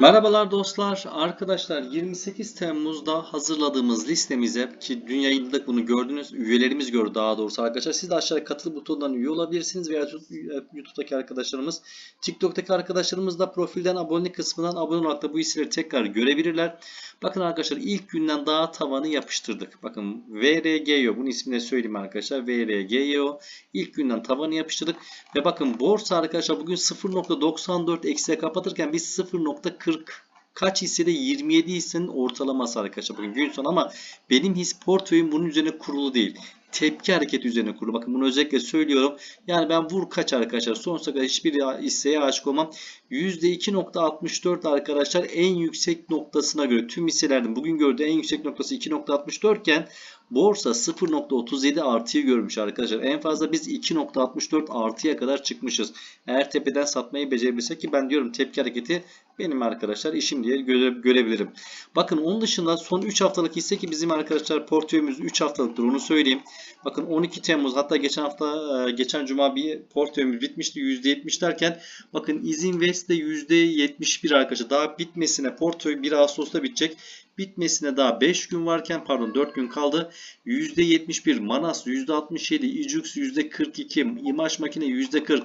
Merhabalar dostlar. Arkadaşlar 28 Temmuz'da hazırladığımız listemize ki dün yayınladık bunu gördünüz. Üyelerimiz gördü daha doğrusu arkadaşlar. Siz de aşağıya katıl butonundan üye olabilirsiniz veya YouTube'daki arkadaşlarımız, TikTok'taki arkadaşlarımız da profilden abonelik kısmından abone olarak da bu isimleri tekrar görebilirler. Bakın arkadaşlar ilk günden daha tavanı yapıştırdık. Bakın VRGO bunun ismini söyleyeyim arkadaşlar. VRGO ilk günden tavanı yapıştırdık. Ve bakın borsa arkadaşlar bugün 0.94 eksiye kapatırken biz 0.40 kaç hissede 27 hissenin ortalaması arkadaşlar bugün gün sonu ama benim his portföyüm bunun üzerine kurulu değil. Tepki hareketi üzerine kurulu. Bakın bunu özellikle söylüyorum. Yani ben vur kaç arkadaşlar sonsuza kadar hiçbir hisseye aşık olmam. %2.64 arkadaşlar en yüksek noktasına göre tüm hisselerden bugün gördüğü en yüksek noktası 2.64 iken borsa 0.37 artıyı görmüş arkadaşlar. En fazla biz 2.64 artıya kadar çıkmışız. Eğer tepeden satmayı becerebilsek ki ben diyorum tepki hareketi benim arkadaşlar işim diye göre, görebilirim. Bakın onun dışında son 3 haftalık hisse ki bizim arkadaşlar portföyümüz 3 haftalıktır onu söyleyeyim. Bakın 12 Temmuz hatta geçen hafta geçen cuma bir portföyümüz bitmişti %70 derken bakın Izinvest'te %71 arkadaşlar daha bitmesine portföy 1 Ağustos'ta bitecek. Bitmesine daha 5 gün varken pardon 4 gün kaldı. %71 Manas %67 Ijux %42 İmaj Makine %40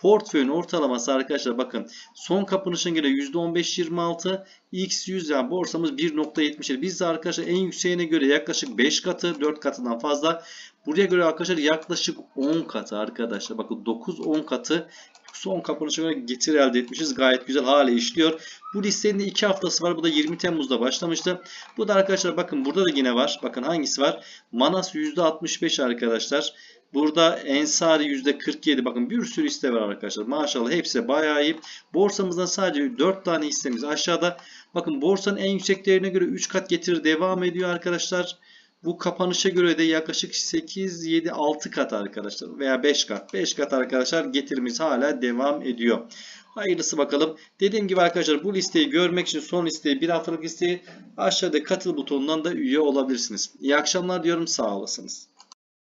Portföyün ortalaması arkadaşlar bakın son kapanışın göre %15.26 X100 yani borsamız 1.77. Biz de arkadaşlar en yükseğine göre yaklaşık 5 katı 4 katından fazla. Buraya göre arkadaşlar yaklaşık 10 katı arkadaşlar. Bakın 9-10 katı son kapanışa göre getir elde etmişiz. Gayet güzel hale işliyor. Bu listenin de 2 haftası var. Bu da 20 Temmuz'da başlamıştı. Bu da arkadaşlar bakın burada da yine var. Bakın hangisi var? Manas %65 arkadaşlar. Burada Ensari %47 bakın bir sürü hisse var arkadaşlar. Maşallah hepsi bayağı iyi. Borsamızda sadece 4 tane hissemiz aşağıda. Bakın borsanın en yüksek değerine göre 3 kat getirir devam ediyor arkadaşlar. Bu kapanışa göre de yaklaşık 8, 7, 6 kat arkadaşlar veya 5 kat. 5 kat arkadaşlar getirimiz hala devam ediyor. Hayırlısı bakalım. Dediğim gibi arkadaşlar bu listeyi görmek için son listeyi bir haftalık listeyi aşağıda katıl butonundan da üye olabilirsiniz. İyi akşamlar diyorum sağ olasınız.